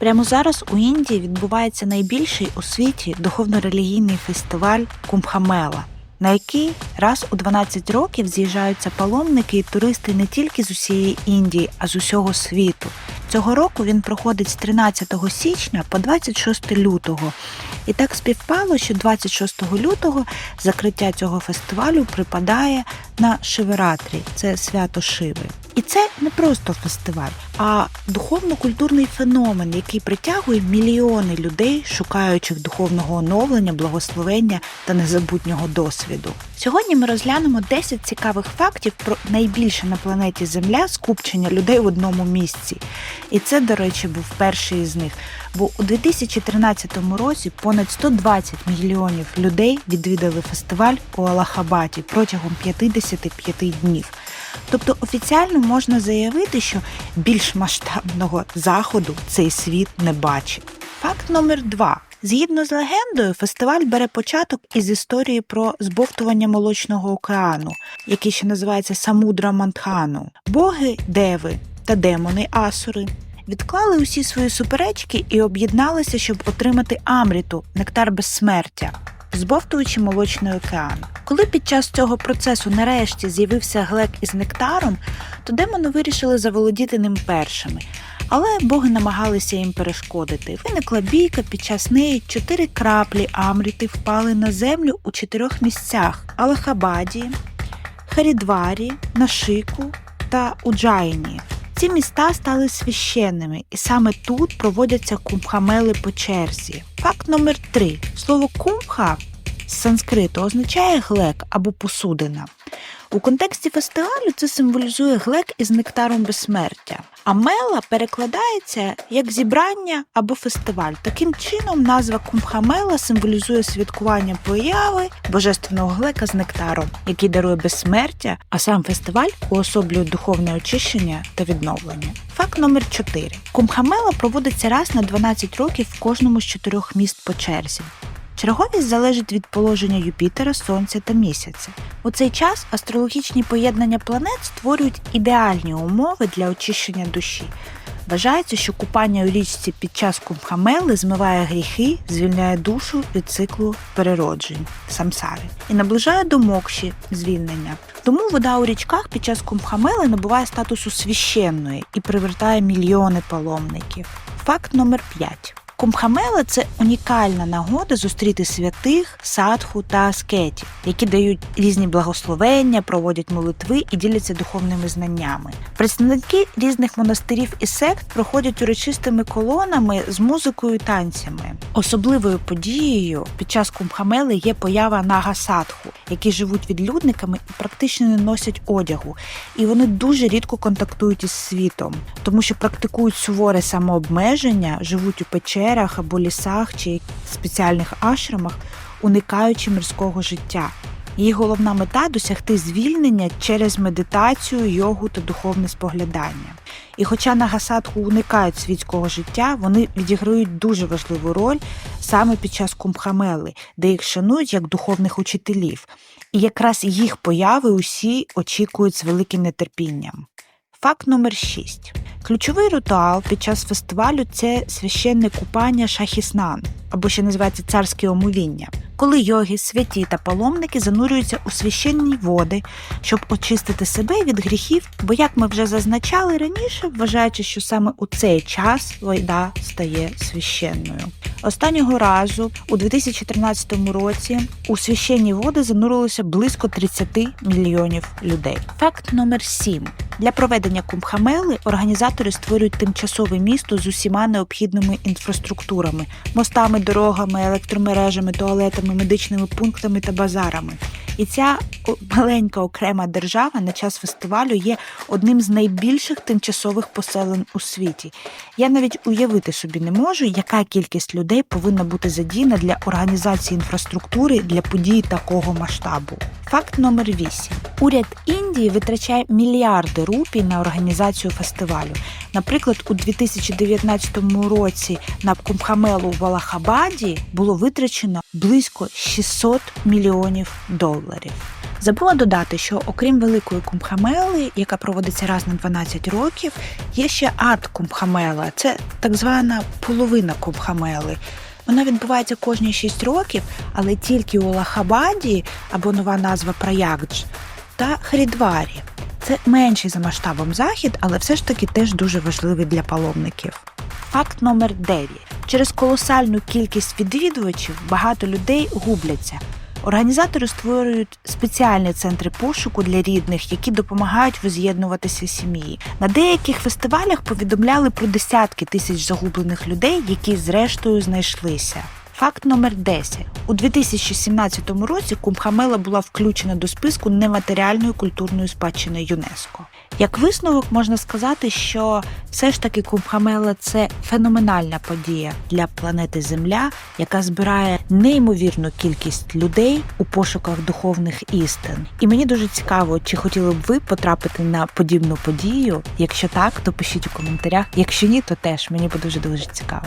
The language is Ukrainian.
Прямо зараз у Індії відбувається найбільший у світі духовно-релігійний фестиваль Кумбхамела, на який раз у 12 років з'їжджаються паломники і туристи не тільки з усієї Індії, а з усього світу. Цього року він проходить з 13 січня по 26 лютого. І так співпало, що 26 лютого закриття цього фестивалю припадає на Шивератрі, це свято Шиви. І це не просто фестиваль, а духовно-культурний феномен, який притягує мільйони людей, шукаючих духовного оновлення, благословення та незабутнього досвіду. Сьогодні ми розглянемо 10 цікавих фактів про найбільше на планеті Земля скупчення людей в одному місці. І це, до речі, був перший із них. Бо у 2013 році понад 120 мільйонів людей відвідали фестиваль у Аллахабаді протягом 55 днів. Тобто офіціально можна заявити, що більш масштабного заходу цей світ не бачив. Факт номер два. Згідно з легендою, фестиваль бере початок із історії про збовтування молочного океану, який ще називається Самудра Мантхану. Боги Деви та демони Асури відклали усі свої суперечки і об'єдналися, щоб отримати Амріту, нектар безсмертя, збовтуючи молочний океан. Коли під час цього процесу нарешті з'явився глек із нектаром, то демони вирішили заволодіти ним першими. Але боги намагалися їм перешкодити. Виникла бійка, під час неї чотири краплі Амріти впали на землю у чотирьох місцях: Алахабаді, Харідварі, Нашику та Уджайні. Ці міста стали священними, і саме тут проводяться кумхамели по черзі. Факт номер три: слово кумха з санскриту означає глек або посудина. У контексті фестивалю це символізує глек із нектаром безсмертя. А мела перекладається як зібрання або фестиваль. Таким чином, назва Кумбхамела символізує святкування появи божественного глека з нектаром, який дарує безсмертя, а сам фестиваль уособлює духовне очищення та відновлення. Факт номер 4. Кумбхамела проводиться раз на 12 років в кожному з чотирьох міст по черзі. Черговість залежить від положення Юпітера, Сонця та місяця. У цей час астрологічні поєднання планет створюють ідеальні умови для очищення душі. Вважається, що купання у річці під час кумбхамели змиває гріхи, звільняє душу від циклу перероджень самсари і наближає до мокші звільнення. Тому вода у річках під час кумбхамели набуває статусу священної і привертає мільйони паломників. Факт номер 5. Кумбхамела – це унікальна нагода зустріти святих, садху та аскетів, які дають різні благословення, проводять молитви і діляться духовними знаннями. Представники різних монастирів і сект проходять урочистими колонами з музикою і танцями. Особливою подією під час кумбхамели є поява нага садху, які живуть відлюдниками і практично не носять одягу. І вони дуже рідко контактують із світом, тому що практикують суворе самообмеження, живуть у печерах або лісах чи спеціальних ашрамах, уникаючи мирського життя. Її головна мета досягти звільнення через медитацію, йогу та духовне споглядання. І хоча нагасадху уникають світського життя, вони відіграють дуже важливу роль саме під час кумбхамели, де їх шанують як духовних учителів. І якраз їх появи усі очікують з великим нетерпінням. Факт номер 6. Ключовий ритуал під час фестивалю це священне купання шахіснан, або ще називається царське омовіння, коли йоги, святі та паломники занурюються у священні води, щоб очистити себе від гріхів, бо, як ми вже зазначали раніше, вважаючи, що саме у цей час вода стає священною. Останнього разу, у 2013 році, у священні води занурилося близько 30 мільйонів людей. Факт номер 7. Для проведення кумбхамели організатори створюють тимчасове місто з усіма необхідними інфраструктурами мостами, дорогами, електромережами, туалетами, медичними пунктами та базарами. І ця маленька окрема держава на час фестивалю є одним з найбільших тимчасових поселень у світі. Я навіть уявити собі не можу, яка кількість людей повинна бути задіяна для організації інфраструктури для подій такого масштабу. Факт номер 8. Уряд Індії витрачає мільярди рупій на організацію фестивалю. Наприклад, у 2019 році на Кумбхамелу в Аллахабаді було витрачено близько 600 мільйонів доларів. Забула додати, що окрім великої кумбхамели, яка проводиться раз на 12 років, є ще арт кумбхамела. Це так звана половина кумбхамели. Вона відбувається кожні 6 років, але тільки у Лахабаді або нова назва Праягдж та Харідварі. Це менший за масштабом захід, але все ж таки теж дуже важливий для паломників. Факт номер 9. Через колосальну кількість відвідувачів багато людей губляться. Організатори створюють спеціальні центри пошуку для рідних, які допомагають воз'єднуватися сім'ї. На деяких фестивалях повідомляли про десятки тисяч загублених людей, які зрештою знайшлися. Факт номер 10. У 2017 році Кумхамела була включена до списку нематеріальної культурної спадщини ЮНЕСКО. Як висновок можна сказати, що все ж таки Кумбхамела це феноменальна подія для планети Земля, яка збирає неймовірну кількість людей у пошуках духовних істин. І мені дуже цікаво, чи хотіли б ви потрапити на подібну подію. Якщо так, то пишіть у коментарях. Якщо ні, то теж мені буде дуже дуже цікаво.